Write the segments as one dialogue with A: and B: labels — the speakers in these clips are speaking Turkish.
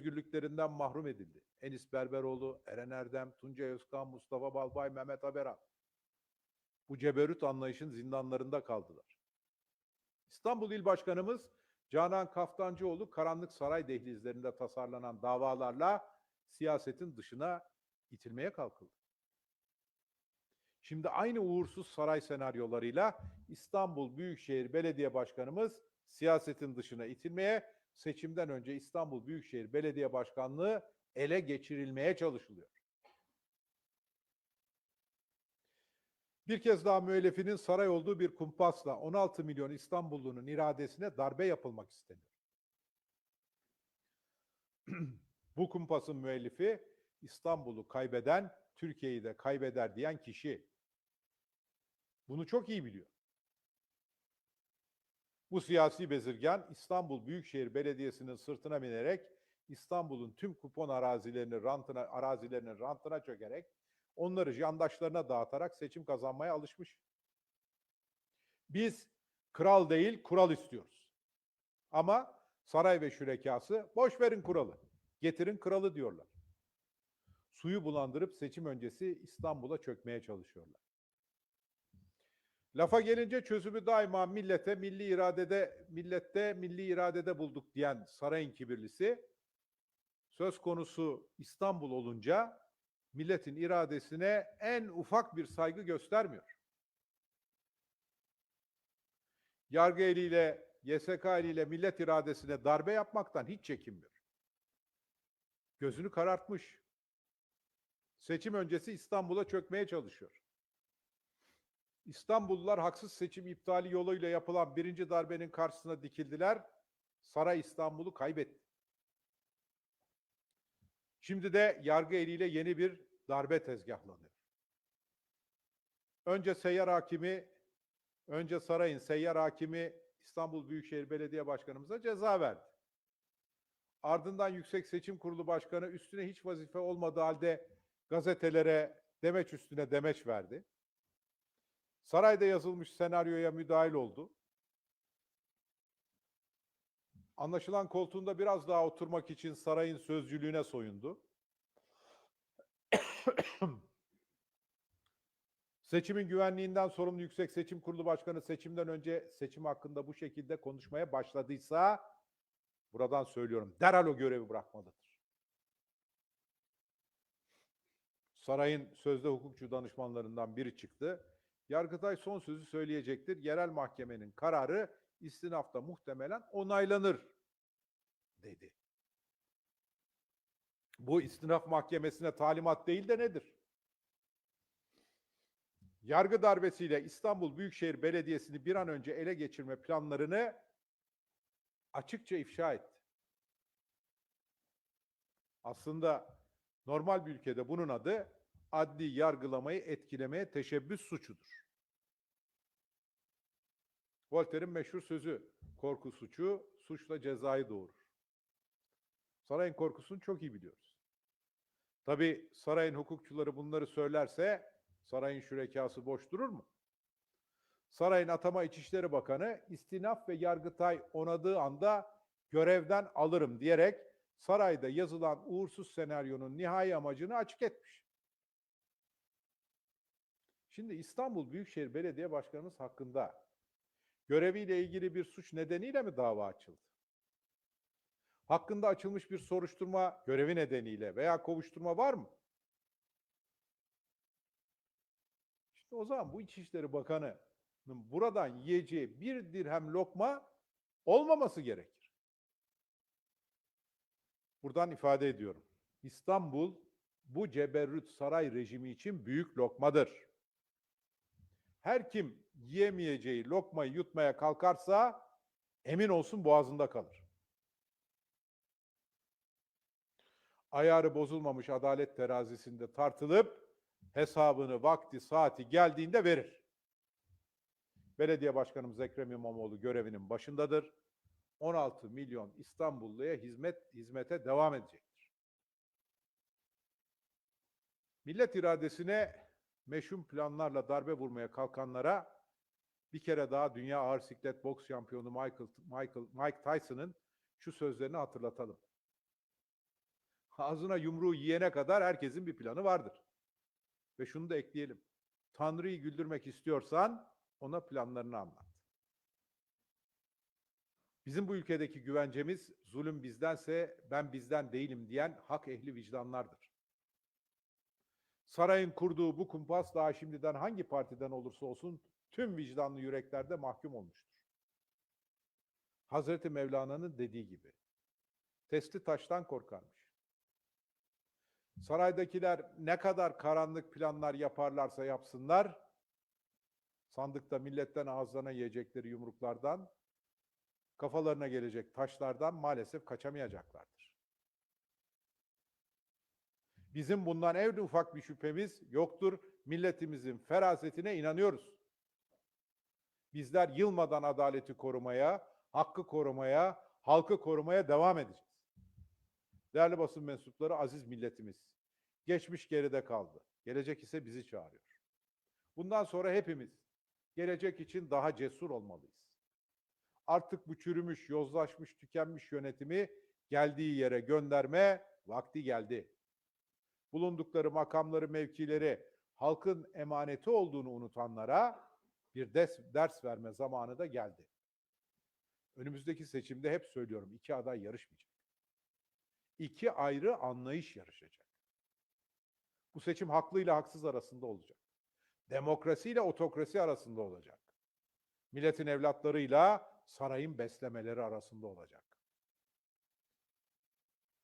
A: özgürlüklerinden mahrum edildi. Enis Berberoğlu, Eren Erdem, Tuncay Özkan, Mustafa Balbay, Mehmet Haberan. Bu ceberut anlayışın zindanlarında kaldılar. İstanbul İl Başkanımız Canan Kaftancıoğlu karanlık saray dehlizlerinde tasarlanan davalarla siyasetin dışına itilmeye kalkıldı. Şimdi aynı uğursuz saray senaryolarıyla İstanbul Büyükşehir Belediye Başkanımız siyasetin dışına itilmeye, seçimden önce İstanbul Büyükşehir Belediye Başkanlığı ele geçirilmeye çalışılıyor. Bir kez daha müellifinin saray olduğu bir kumpasla 16 milyon İstanbullunun iradesine darbe yapılmak isteniyor. Bu kumpasın müellifi İstanbul'u kaybeden Türkiye'yi de kaybeder diyen kişi. Bunu çok iyi biliyor. Bu siyasi bezirgan İstanbul Büyükşehir Belediyesi'nin sırtına binerek İstanbul'un tüm kupon arazilerini rantına arazilerinin rantına çökerek onları yandaşlarına dağıtarak seçim kazanmaya alışmış. Biz kral değil kural istiyoruz. Ama saray ve şürekası boş verin kuralı. Getirin kralı diyorlar. Suyu bulandırıp seçim öncesi İstanbul'a çökmeye çalışıyorlar. Lafa gelince çözümü daima millete, milli iradede, millette, milli iradede bulduk diyen sarayın kibirlisi, söz konusu İstanbul olunca milletin iradesine en ufak bir saygı göstermiyor. Yargı eliyle, YSK eliyle millet iradesine darbe yapmaktan hiç çekinmiyor. Gözünü karartmış. Seçim öncesi İstanbul'a çökmeye çalışıyor. İstanbullular haksız seçim iptali yoluyla yapılan birinci darbenin karşısına dikildiler. Saray İstanbul'u kaybetti. Şimdi de yargı eliyle yeni bir darbe tezgahlanıyor. Önce seyyar hakimi, önce sarayın seyyar hakimi İstanbul Büyükşehir Belediye Başkanımıza ceza verdi. Ardından Yüksek Seçim Kurulu Başkanı üstüne hiç vazife olmadığı halde gazetelere demeç üstüne demeç verdi. Sarayda yazılmış senaryoya müdahil oldu. Anlaşılan koltuğunda biraz daha oturmak için sarayın sözcülüğüne soyundu. Seçimin güvenliğinden sorumlu Yüksek Seçim Kurulu Başkanı seçimden önce seçim hakkında bu şekilde konuşmaya başladıysa buradan söylüyorum derhal o görevi bırakmalıdır. Sarayın sözde hukukçu danışmanlarından biri çıktı. Yargıtay son sözü söyleyecektir. Yerel mahkemenin kararı istinafta muhtemelen onaylanır dedi. Bu istinaf mahkemesine talimat değil de nedir? Yargı darbesiyle İstanbul Büyükşehir Belediyesi'ni bir an önce ele geçirme planlarını açıkça ifşa etti. Aslında normal bir ülkede bunun adı adli yargılamayı etkilemeye teşebbüs suçudur. Voltaire'in meşhur sözü, korku suçu, suçla cezayı doğurur. Sarayın korkusunu çok iyi biliyoruz. Tabi sarayın hukukçuları bunları söylerse sarayın şürekası boş durur mu? Sarayın atama İçişleri Bakanı istinaf ve yargıtay onadığı anda görevden alırım diyerek sarayda yazılan uğursuz senaryonun nihai amacını açık etmiş. Şimdi İstanbul Büyükşehir Belediye Başkanımız hakkında göreviyle ilgili bir suç nedeniyle mi dava açıldı? Hakkında açılmış bir soruşturma görevi nedeniyle veya kovuşturma var mı? İşte o zaman bu İçişleri Bakanı'nın buradan yiyeceği bir dirhem lokma olmaması gerekir. Buradan ifade ediyorum. İstanbul bu ceberrüt saray rejimi için büyük lokmadır. Her kim yiyemeyeceği lokmayı yutmaya kalkarsa emin olsun boğazında kalır. Ayarı bozulmamış adalet terazisinde tartılıp hesabını vakti saati geldiğinde verir. Belediye Başkanımız Ekrem İmamoğlu görevinin başındadır. 16 milyon İstanbulluya hizmet hizmete devam edecektir. Millet iradesine meşhum planlarla darbe vurmaya kalkanlara bir kere daha dünya ağır siklet boks şampiyonu Michael, Michael Mike Tyson'ın şu sözlerini hatırlatalım. ağzına yumruğu yiyene kadar herkesin bir planı vardır. Ve şunu da ekleyelim. Tanrı'yı güldürmek istiyorsan ona planlarını anlat. Bizim bu ülkedeki güvencemiz zulüm bizdense ben bizden değilim diyen hak ehli vicdanlardır. Sarayın kurduğu bu kumpas daha şimdiden hangi partiden olursa olsun tüm vicdanlı yüreklerde mahkum olmuştur. Hazreti Mevlana'nın dediği gibi testi taştan korkarmış. Saraydakiler ne kadar karanlık planlar yaparlarsa yapsınlar, sandıkta milletten ağızlarına yiyecekleri yumruklardan, kafalarına gelecek taşlardan maalesef kaçamayacaklardır. Bizim bundan en ufak bir şüphemiz yoktur. Milletimizin ferasetine inanıyoruz. Bizler yılmadan adaleti korumaya, hakkı korumaya, halkı korumaya devam edeceğiz. Değerli basın mensupları, aziz milletimiz. Geçmiş geride kaldı. Gelecek ise bizi çağırıyor. Bundan sonra hepimiz gelecek için daha cesur olmalıyız. Artık bu çürümüş, yozlaşmış, tükenmiş yönetimi geldiği yere gönderme vakti geldi. Bulundukları makamları, mevkileri halkın emaneti olduğunu unutanlara bir ders, ders verme zamanı da geldi. Önümüzdeki seçimde hep söylüyorum iki aday yarışmayacak. İki ayrı anlayış yarışacak. Bu seçim haklıyla haksız arasında olacak. Demokrasiyle otokrasi arasında olacak. Milletin evlatlarıyla sarayın beslemeleri arasında olacak.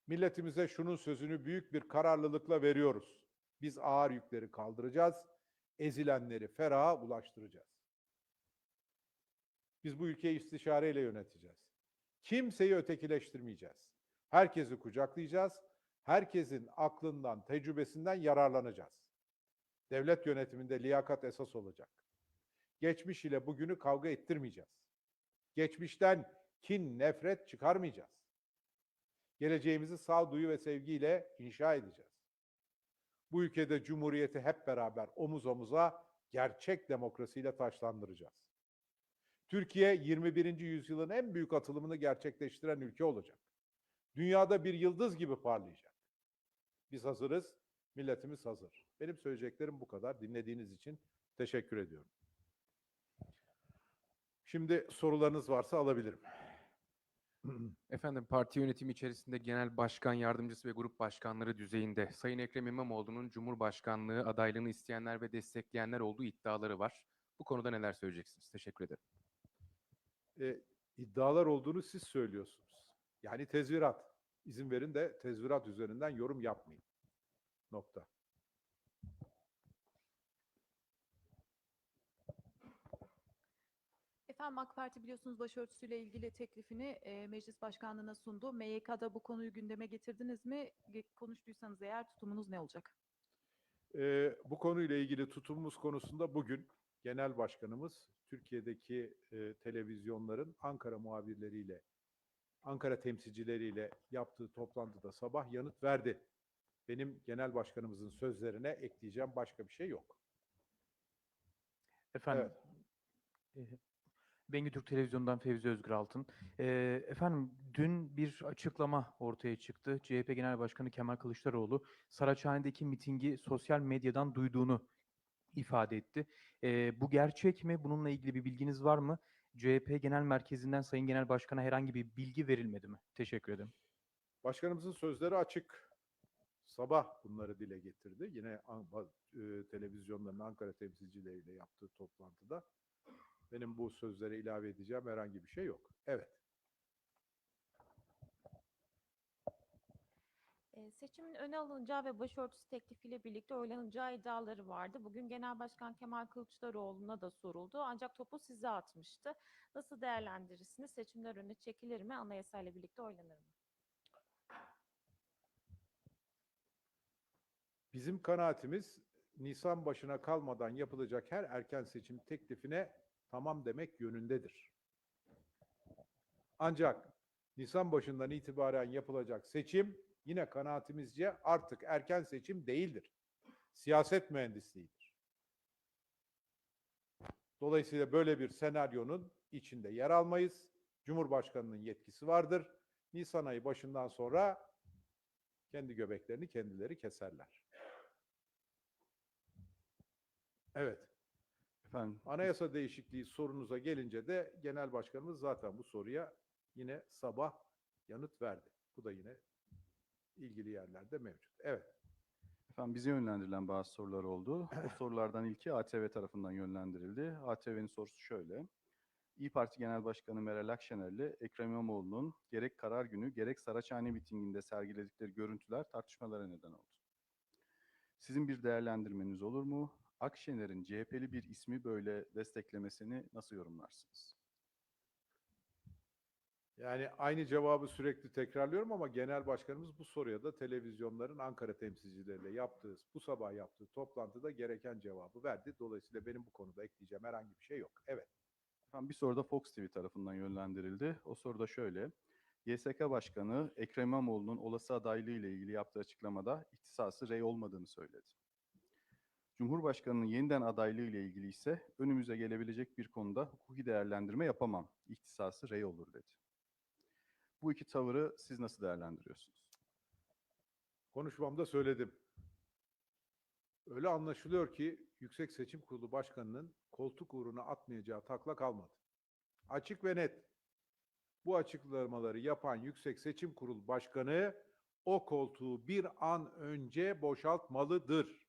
A: Milletimize şunun sözünü büyük bir kararlılıkla veriyoruz. Biz ağır yükleri kaldıracağız, ezilenleri feraha ulaştıracağız. Biz bu ülkeyi istişareyle yöneteceğiz. Kimseyi ötekileştirmeyeceğiz. Herkesi kucaklayacağız. Herkesin aklından, tecrübesinden yararlanacağız. Devlet yönetiminde liyakat esas olacak. Geçmiş ile bugünü kavga ettirmeyeceğiz. Geçmişten kin, nefret çıkarmayacağız. Geleceğimizi sağduyu ve sevgiyle inşa edeceğiz. Bu ülkede cumhuriyeti hep beraber omuz omuza gerçek demokrasiyle taşlandıracağız. Türkiye 21. yüzyılın en büyük atılımını gerçekleştiren ülke olacak. Dünyada bir yıldız gibi parlayacak. Biz hazırız, milletimiz hazır. Benim söyleyeceklerim bu kadar. Dinlediğiniz için teşekkür ediyorum. Şimdi sorularınız varsa alabilirim.
B: Efendim parti yönetimi içerisinde genel başkan yardımcısı ve grup başkanları düzeyinde Sayın Ekrem İmamoğlu'nun Cumhurbaşkanlığı adaylığını isteyenler ve destekleyenler olduğu iddiaları var. Bu konuda neler söyleyeceksiniz? Teşekkür ederim.
A: E, iddialar olduğunu siz söylüyorsunuz. Yani tezvirat. İzin verin de tezvirat üzerinden yorum yapmayın. Nokta.
C: Efendim AK Parti biliyorsunuz başörtüsüyle ilgili teklifini e, meclis başkanlığına sundu. MYK'da bu konuyu gündeme getirdiniz mi? Konuştuysanız eğer tutumunuz ne olacak?
A: Ee, bu konuyla ilgili tutumumuz konusunda bugün Genel Başkanımız Türkiye'deki e, televizyonların Ankara muhabirleriyle, Ankara temsilcileriyle yaptığı toplantıda sabah yanıt verdi. Benim Genel Başkanımızın sözlerine ekleyeceğim başka bir şey yok.
D: Efendim,
A: Evet.
D: Eee, Bengü Türk Televizyonu'ndan Fevzi Özgür Altın. Eee, efendim, dün bir açıklama ortaya çıktı. CHP Genel Başkanı Kemal Kılıçdaroğlu, Saraçhane'deki mitingi sosyal medyadan duyduğunu ifade etti. Eee, bu gerçek mi? Bununla ilgili bir bilginiz var mı? CHP Genel Merkezi'nden Sayın Genel Başkan'a herhangi bir bilgi verilmedi mi? Teşekkür ederim.
A: Başkanımızın sözleri açık. Sabah bunları dile getirdi. Yine e, televizyonların Ankara temsilcileriyle yaptığı toplantıda. Benim bu sözlere ilave edeceğim herhangi bir şey yok. Evet.
E: Eee, Seçimin öne alınacağı ve başörtüsü teklifiyle birlikte oylanacağı iddiaları vardı. Bugün Genel Başkan Kemal Kılıçdaroğlu'na da soruldu. Ancak topu size atmıştı. Nasıl değerlendirirsiniz? Seçimler öne çekilir mi? Anayasayla birlikte oynanır mı?
A: Bizim kanaatimiz Nisan başına kalmadan yapılacak her erken seçim teklifine tamam demek yönündedir. Ancak Nisan başından itibaren yapılacak seçim yine kanaatimizce artık erken seçim değildir. Siyaset mühendisliğidir. Dolayısıyla böyle bir senaryonun içinde yer almayız. Cumhurbaşkanının yetkisi vardır. Nisan ayı başından sonra kendi göbeklerini kendileri keserler. Evet.
F: Efendim,
A: Anayasa değişikliği sorunuza gelince de Genel Başkanımız zaten bu soruya yine sabah yanıt verdi. Bu da yine ilgili yerlerde mevcut. Evet.
F: efendim bize yönlendirilen bazı sorular oldu. O sorulardan ilki ATV tarafından yönlendirildi. ATV'nin sorusu şöyle. İyi Parti Genel Başkanı Meral Akşener ile Ekrem İmamoğlu'nun gerek karar günü gerek Saraçhane mitinginde sergiledikleri görüntüler tartışmalara neden oldu. Sizin bir değerlendirmeniz olur mu? Akşener'in CHP'li bir ismi böyle desteklemesini nasıl yorumlarsınız?
A: Yani aynı cevabı sürekli tekrarlıyorum ama Genel Başkanımız bu soruya da televizyonların Ankara temsilcileriyle yaptığı, bu sabah yaptığı toplantıda gereken cevabı verdi. Dolayısıyla benim bu konuda ekleyeceğim herhangi bir şey yok. Evet.
F: Efendim bir soru da Fox TV tarafından yönlendirildi. O soru da şöyle. YSK Başkanı Ekrem İmamoğlu'nun olası adaylığı ile ilgili yaptığı açıklamada ihtisası rey olmadığını söyledi. Cumhurbaşkanının yeniden adaylığı ile ilgili ise önümüze gelebilecek bir konuda hukuki değerlendirme yapamam. İhtisası rey olur dedi. Bu iki tavırı siz nasıl değerlendiriyorsunuz?
A: Konuşmamda söyledim. Öyle anlaşılıyor ki Yüksek Seçim Kurulu Başkanı'nın koltuk uğruna atmayacağı takla kalmadı. Açık ve net. Bu açıklamaları yapan Yüksek Seçim Kurulu Başkanı o koltuğu bir an önce boşaltmalıdır.